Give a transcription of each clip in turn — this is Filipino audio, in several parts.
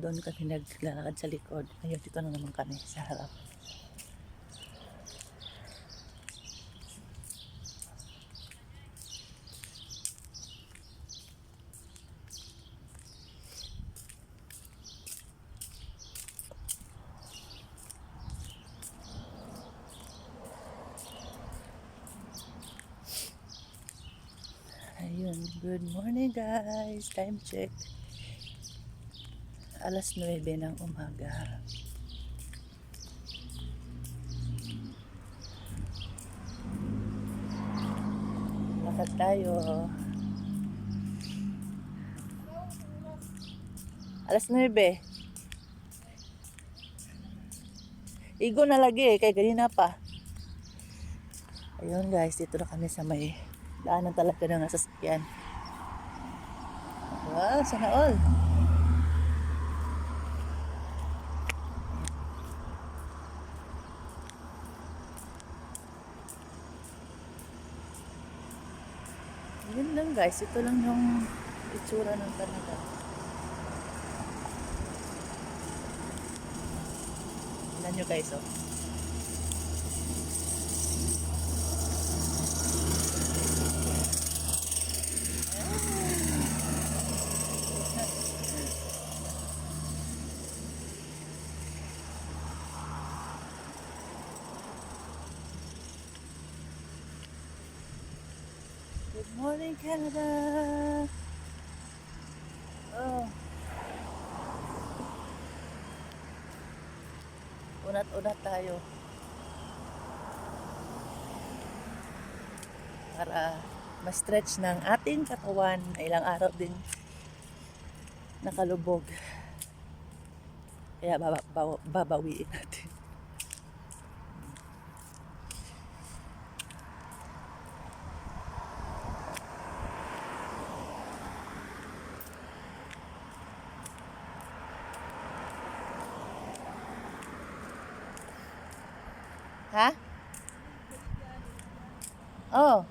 doon kami naglalakad sa likod. Ngayon, dito na naman kami sa harap. Ayun, good morning guys. Time check. Alas 9 ng umaga. Lakad tayo. Alas 9. Igo na lagi eh, kay ganina pa. Ayun guys, dito na kami sa may daanan talaga ng sasakyan. Wow, sana all. Yun lang guys, ito lang yung itsura ng Canada. Tignan nyo guys, oh. Good morning, Canada! Oh. Unat-unat tayo. Para ma-stretch ng ating katawan na ilang araw din nakalubog. Kaya baba, bawa- babawiin natin. Ha? Oh.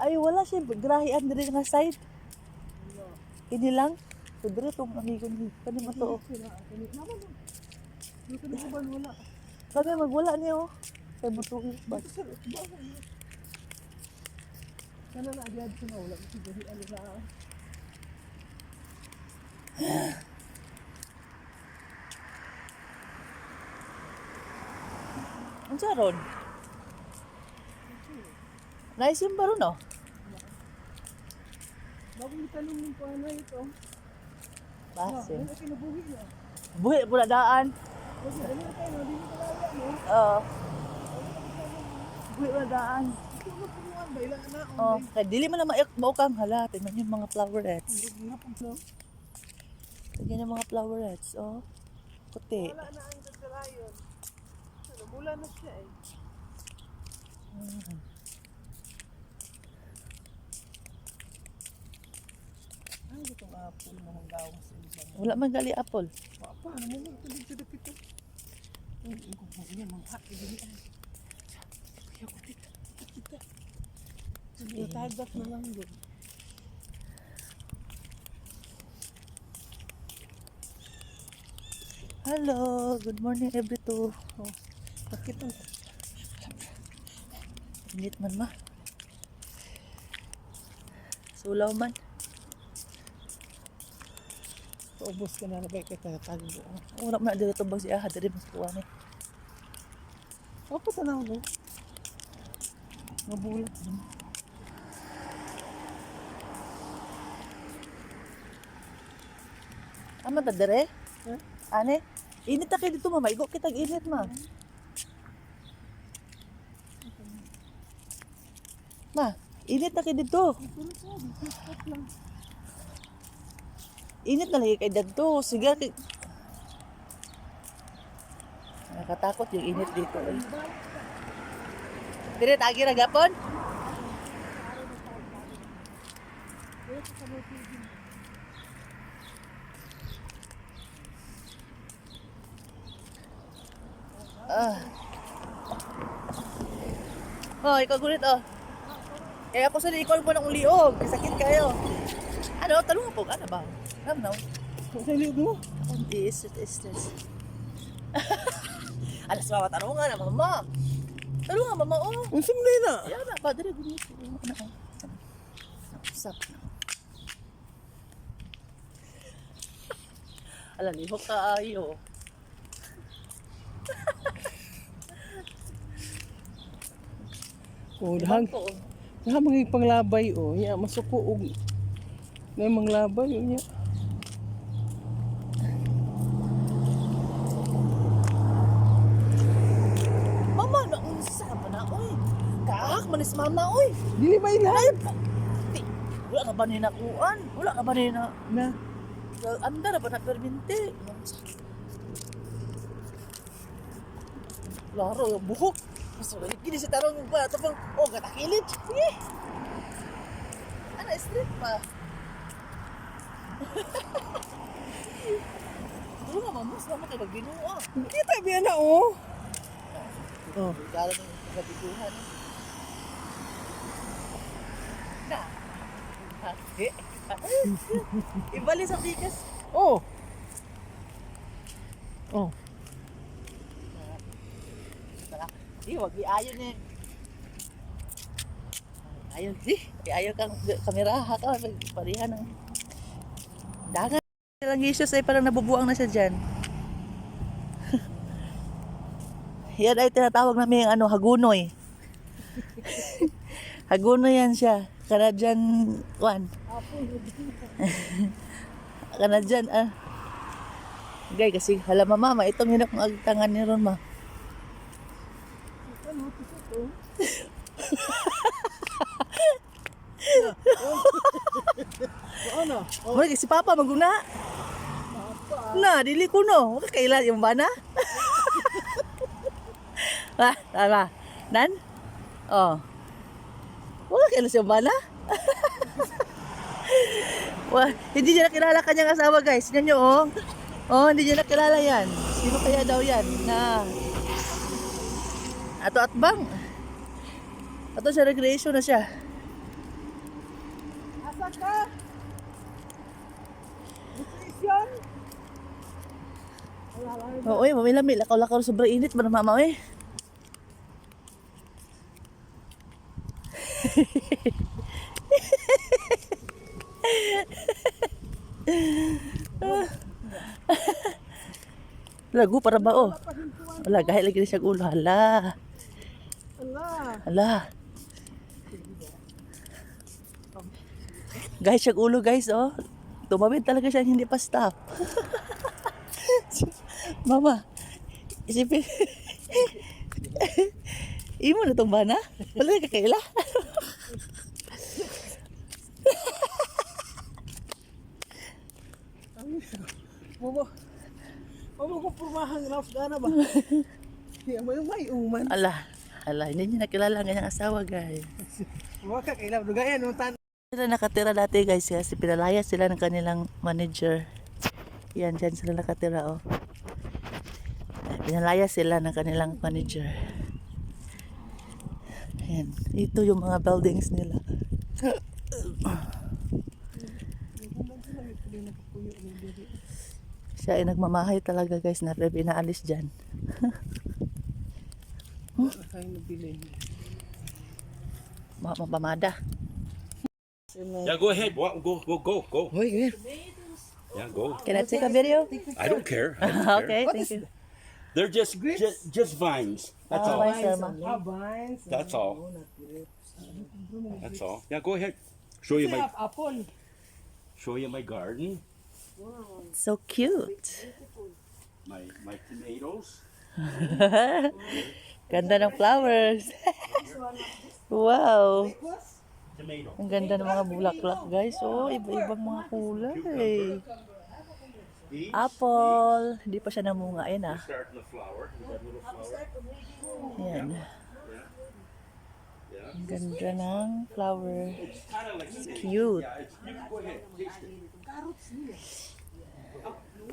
Ay, wala siya. Grahian diri nga side. Ini lang. Tudre tong amigo ni. Kani mo to. oh. Kami magwala niyo. Kay butuin ba? Kana na agad sa wala kasi dili ano sa ron? Nice yung baro no? Bago itanong mo pa na ito. Base. Ano kinabuhi na? Buhi pula daan. Kasi ano tayo dili kalaya mo. Oo. Buhi pula daan. Mo ilang na Oh, kay dili man na maik mao kang hala, tingnan yung mga flowerets. Nga pag no. Tingnan yung mga flowerets, oh. Puti. Wala na ang gagarayon. Ano mula na siya eh. Mm. Ay, ito nga apple mo ng gawas. Wala man gali apple. Papa, ano mo ito dito dito ito. Ay, ko po niya mga dili ay. Kaya ko kita. Kita. Sige, tagat na lang Hello, good morning every two. Oh, bakit ang Init man ma. Sulaw man. Paubos ka na na ba kay tago. Wala man na dito tubag si Aha, diri mas kuha ni. Apa tanaw no? Mabulat. Ama ta? Eh? Ane? Init ta kay dito mama, igo kitag init ma. Ma, init na kay dito. Sa. Init na lagi kay dito. Sige, kay... Nakakatakot yung init dito. Eh. Dire, tagi na gapon? Ah. Oh, ikaw gulit oh. Eh ako sa ikaw mo ng uliog. Sakit kayo. Ano, talungan po ka na ba? Ano na? Sa liog mo. Ang is, it is this. Alas mama, talungan na mama. Talungan mama, oh. Ang simlay na. Ayan na, padre, gulit. Ano, ano, Usap na. Alam, lihok ka ayo. Oh, dahang. Dahang mga panglabay oh. Ya, masuko og. May manglabay oh ya. Mama, naunsa pa na, oy. Kaak, manis mama, oy. Dili ba ilan? Di, wala ka ba ni nakuan? Wala ka ba ni na... Na. Anda na ba na perminti? Laro, yung buhok. Mas gini si tarong ba? Tapang, oh, gatakilid. Sige. Ano, straight pa. Duro nga, mamus naman kayo magbinuwa. Kita biya na oh. Oh. Regalo ng kabiguhan. Na. Hati. Ibali sa tikas. Oh. Oh. Di, wag iayon eh. Ayaw, di. Ayaw kang kameraha ka. Parihan ng dagat. Lang issues ay parang nabubuang na siya dyan. yan ay tinatawag namin ano, hagunoy. hagunoy yan siya. Kanadyan, one. Kanadyan, ah. Gay, kasi hala mama, ma, itong yun akong agtangan ni Ron, ma. Ano? Oh, si Papa maguna. Na, dili ko no. Kailan yung bana. ah, tama. Nan? Oh. Wala kailan yung bana. Wah, hindi niya nakilala kanyang asawa, guys. Tignan niyo, oh. Oh, hindi niya nakilala yan. Sino kaya daw yan? Na. Ato at bang. Ato sa recreation na siya. Asa ka? Nutrition? Oo, eh, mamilami. Lakaw-lakaw sobrang init ba na mama, eh. Lagu para ba, oh. Wala, gahit lagi na siya ulo. Hala. Ala. Hala. Guys, siya ulo guys, oh. Tumawid talaga siya, hindi pa stop. Mama, isipin. Imo na tong bana? Wala na kakaila. Momo. Momo ko purmahan raf gana ba? Mo yung may uman. Ala, ala, hindi niya nakilala ang kanyang asawa, guys. Waka kailan dugayan no tan. Sila nakatira dati, guys, kasi pinalaya sila ng kanilang manager. Yan, dyan sila nakatira, oh. Pinalaya sila ng kanilang manager. Yan, ito yung mga buildings nila. Siya ay nagmamahay talaga guys na reb inaalis dyan. Mga mapamada. Yeah, go ahead. Wa- Go, go, go, go. Hoy, gaya. Yeah, go. Can I take a video? I don't care. I don't care. okay, thank you. They're just, just just vines. That's Ah, all. bye, sir. Vines. That's all. That's all. Yeah, go ahead. Show you my Apple. show you my garden. So cute. My my tomatoes. Ganda ng flowers. wow. Ang ganda ng mga bulaklak, guys. Oh, iba-ibang mga kulay. Apple. Hindi pa siya namunga. Ayan ah. Ayan. Yeah. Ang ganda ng flower. It's Cute.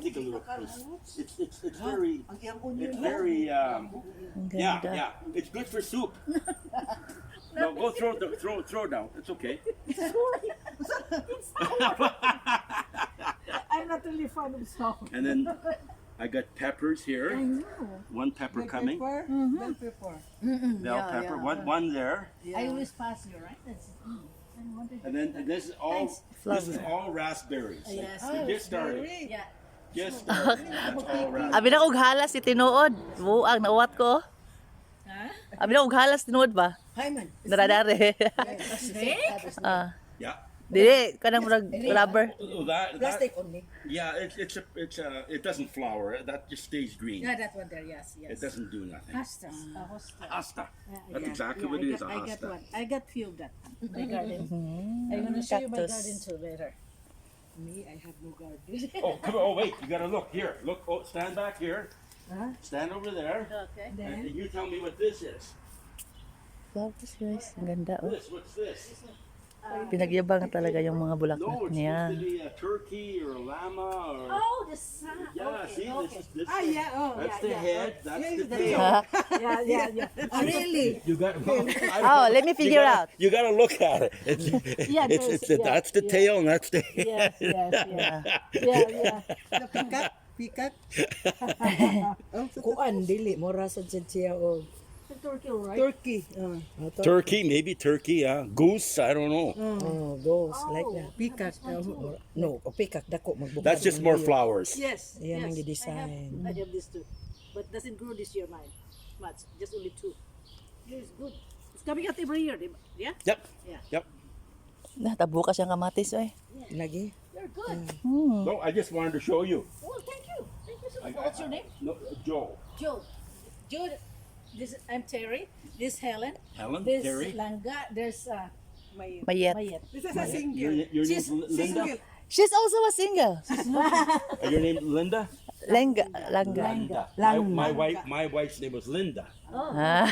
Yeah, it's, you can go ahead. Taste it. Take a little piece. It's it's it's very it's very um Ang yeah ganda. yeah. It's good for soup. No, go throw the throw throw it down. It's okay. I'm not really fond of salt. And then I got peppers here. I know. One pepper coming. Pepper, bell pepper. Bell Yeah, pepper. yeah. One one there. I always pass you, right? That's And then and this is all this is all raspberries. Yes. We just started. yeah. Raspberries. Abi na og halas si tinuod. Buang nauwat ko. Abi na og halas tinuod ba? Hi man. Daradare. ah. Yeah. Dili kanang murag rubber. Oh, that, that, Plastic only. yeah, it, it's a, it's a, it doesn't flower. That just stays green. Yeah, that one there. Yes, It yes. doesn't do nothing. Hosta. A hosta. Asta. Yeah, That's yeah, exactly yeah, what I it is, got- a I got hosta. one. I got few of that. My garden. I'm gonna show you my garden too later. Me, I have no garden. Oh, come on. Oh, wait. You gotta look here. Look. Oh, stand back here. Huh? Stand over there. Okay. And you tell me what this is. Flowers guys, ang ganda oh. This. What's this? Pinagyabang talaga yung mga bulaklak niya. to. Oh, the sun. yeah. okay, see, okay. this is this. Ah, yeah, oh, That's yeah, the yeah. head. That's the the tail. Yeah, yeah, yeah. Ah, really? You got. oh, let me You figure gotta, out. you gotta look at it. It's, Yeah, it's, it's yeah, that's the yeah. tail and that's the Yes, yes, yeah. Yeah, yeah. The pikat? Pikat? oh, kuan, dili. Mora sa siya o The turkey, right? turkey. Uh, turkey, maybe turkey, yeah. Goose, I don't know. Oh, goes like that. Peacock. uh, no, o peacock dako magbukas. That's just more flowers. Yes. Ang yes. I have, I have this too. But doesn't grow this year, mine. Much. Just only two. It's good. It's coming out every year, diba? Yeah? Yep. Yeah. Yep. Natabo ka siyang kamatis eh. Lagi. They're good. Hmm. No, I just wanted to show you. Oh, thank you. Thank you so I- much. What's your name? No, Joe. Joe. Joe, this I'm Terry. This Helen. Helen, This Terry. Langa. There's uh, my Mayet. Mayet. This is a Your, single. your She's- name's she's Linda? Single. She's also a single. Uh, your name Linda? Lenga, langga. Linda. Langa. My, my wife, my wife's name was Linda. Oh, Ah.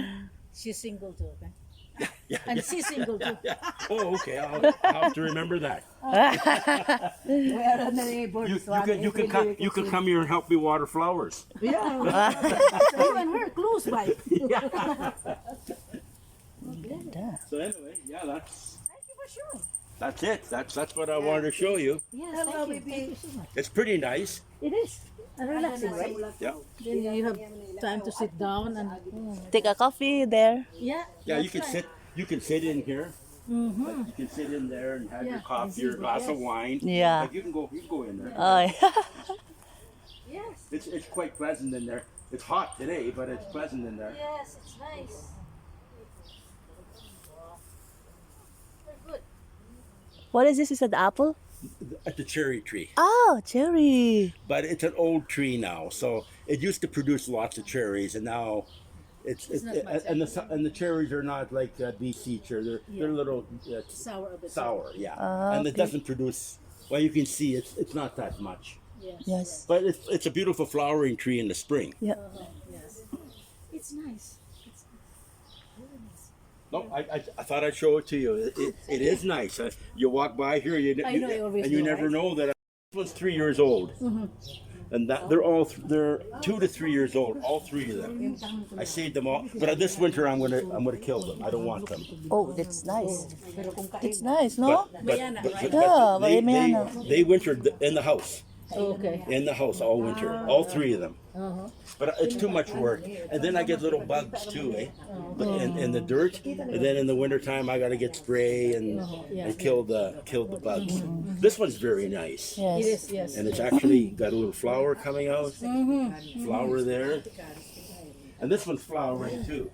she's single too. Okay? Yeah. And she's single too. Yeah. Oh, okay. I'll, I'll have to remember that. We are on the neighbors. You, you can you can come you can come here and help me water flowers. Yeah. you and her close by. Ganda. So anyway, yeah, that's Thank you for showing. that's it. That's that's what I wanted to show you. Yes, thank you. Thank you so much. It's pretty nice. It is. And relaxing, right? Yeah. Then you have time to sit down and Take a coffee there. yeah. Yeah, you that's can right. sit you can sit in here. Mm-hmm. You can sit in there and have your Yeah, coffee and or glass of wine. Yeah. Like you can go you can go in there. Ay. Yes. It's it's quite pleasant in there. It's hot today, but it's pleasant in there. Yes, it's nice. Very good. what is this? Is it apple? At the cherry tree. Oh, cherry. But it's an old tree now, so it used to produce lots of cherries, and now it's, It's it's not much and the and the cherries are not like uh, BC cherry. They're they're Yeah. little uh, Sour a bit. sour, yeah, Ah, and it okay. doesn't produce. Well, you can see it's it's not that much, Yes. Yes. but it's it's a beautiful flowering tree in the spring. Yeah. Uh-huh. Yes. It's nice. It's really. No, I, I, I thought I'd show it to you. It, it, it is nice. Uh, you walk by here, you, I you- know, always and you do, never right? know that this one's three years old, and that they're all th- they're two to three years old, all three of them. I saved them all, but this winter I'm gonna I'm gonna kill them. I don't want them. Oh, that's nice. It's nice, no? But, but, Bayana, but, right? but Yeah, they, Bayana. they, they wintered in the house, Okay. in the house all winter, all three of them. Uh-huh. But it's too much work, and then I get little bugs too, eh? But in, in the dirt, and then in the wintertime I gotta get spray and and kill the kill the bugs. This one's very nice, It Yes. is, yes. and it's actually got a little flower coming out, flower there, and this one's flowering too.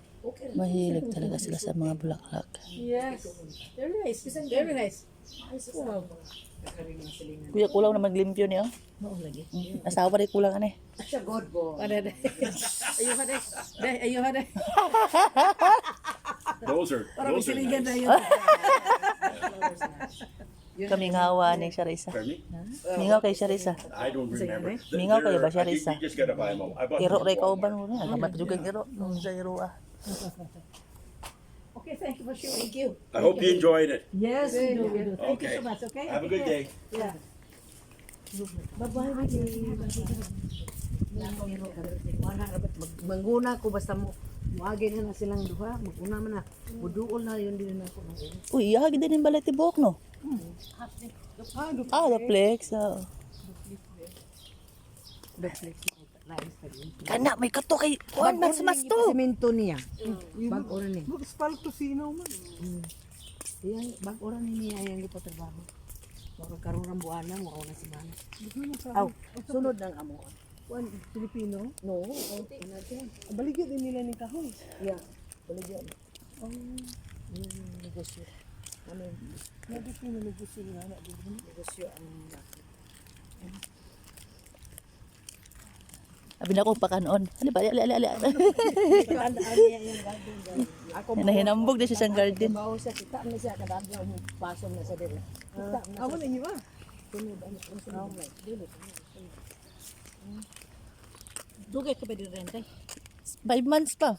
Mahilig talaga sila sa mga bulaklak. Yes. Very nice. Very nice. Wow. Kuya, kulang na maglimpyo niyo. Oo, lagi. Mm. Asawa rin kulang ano eh. Siya good bo. Ano, ka, de. De, ayun ka, de. Those are Para those are siligan na nice. yun. Kaming hawa ni Sharisa. Mingaw kay Sharisa. I don't remember. Mingaw kayo ba, They're- I think Sharissa? You just gotta buy them. all. I bought Iro at kauban Walmart. mo na. Gamat juga ang iro. Nung sa iro ah. Okay, thank you for sharing. Thank you. I hope you enjoyed it. Yes, we do. We do. Thank you Okay. so much, okay? Have a good day. Yeah. Bye-bye, Vicky. Mangguna ko basta mo Wagi na na silang duha. Maguna man na. Muduol na yun din na ako. Uy, ihagi din yung balay tibok, no? Ah, do- Ah, the flex. Oh. Kana, may kato kay Juan man sa mas to. Semento niya. Bag ora ni. mag-spal to sino man. Yan, bag ora ni niya yang gipo trabaho. Maka karon ang buwana mo ako na si Mana. Aw, sunod ng amo. Juan, Filipino. No, dyan. Baligyan din nila ni kahoy. Yeah, baligyan. Oh, yung negosyo. Ano yung negosyo nila na negosyo ang Abi na ko pakanon. Ano ba? Ali, ali, ali. Nahinambog din siya sa garden. bawo sa kita na siya kadabla mo pasom na sa. Kita na na inyo ah. sunod ano ang sunod. Dugay ka ba di renta? Five months pa.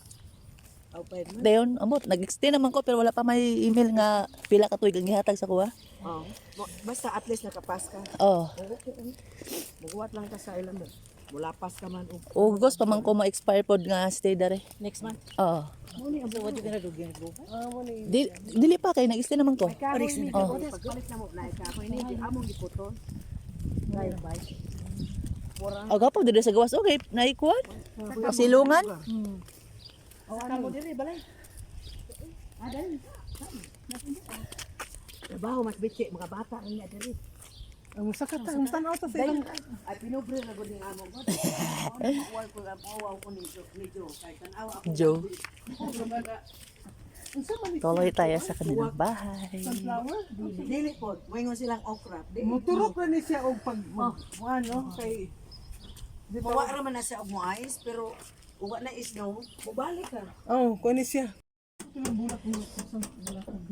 Aw pa man. Dayon, amot, nag-extend naman ko pero wala pa may email nga pila ka tuig ang gihatag sa kuha. Oh. Basta at least nakapas ka. Oh. Magwat lang ka sa ilan mo. Mula pas ka man og Ugos pa man ko ma-expire pod nga stay dare. next month. Oh. Mo ni abo wadi ka na dugay na buka. Amo na yun. Di, dili pa kay nag-extend naman ko. Paris ni Oh. Pagpalit na mo na ka. Ko ini among. Dai bay. Porang Aga pa dili sa gawas okay, naikuan. Pasilungan. Oh, ano mo diri balay? Adan. Trabaho mas bitse mga bata ang niya diri. Ang sakat ang tanaw ta sa ilang. Ay pinobre na gud ning amo ko. Wal ko ang awaw ko ni Jo, ni Jo kay tanawa ako. Joe, tuloy tayo sa kanilang bahay. Dili po, moingon silang okra. Muturok na ni siya og pag ano kay? Mawa ra man na siya og moais pero uwa na is no, mubalik ka. Oh, kuno siya.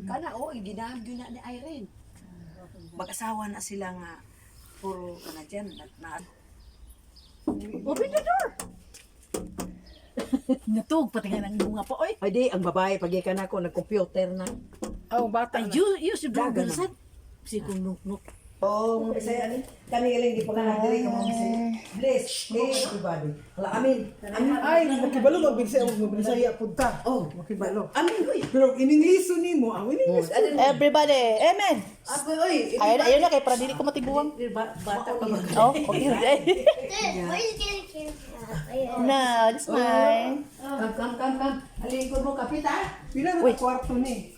Kana o ginagyo na ni Irene. Mag-asawa na sila nga puro kana diyan na, na Open the door. Natug, pati nga ng bunga pa. Oy, Ay di, ang babae pag ikan ako nag-computer na. Oh, bata na. you, you should Dagan Google na. sad. Si kung nuk Oh, mga bisaya ani. Kami galing di pa kana dili ka mga bisaya. Bless, hey everybody. Hala amin. Amin. Ay, makibalo magbigsa og mabisaya punta. Oh, Makibalo. amin oy. Pero iningliso nimo, ang ininglis. Everybody, amen. Ako oy. Ayun, ayun na kay para dili ko matibuwang. Ba- Bata pa mag Oh, okay. okay. no, this mine. Kam kam kam kam. Alingkod mo kapita. Pila na kwarto ni?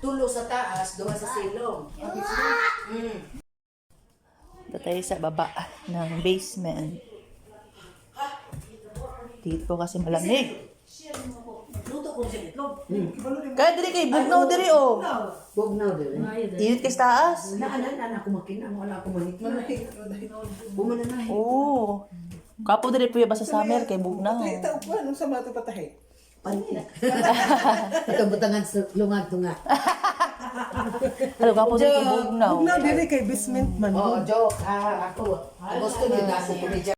Tulo sa taas, duha sa silong. Mm. Tatay sa baba ng basement. Dito kasi malamig. Itlog. Kaya dili kay bugnaw diri oh. Bugnaw din. Init kay sa taas. Naanan na ako makin, ang wala ako manik. Bumana na. Oo. Kapo diri puya ba sa summer kay bugnaw. Ay, tao ko anong sa mato patahay. Ito butangan sa lungag tunga. Pero kapo diri kay bugnaw. Huwag na dili kay basement man. Oh, joke. Ah, ako. Gusto niyo na ako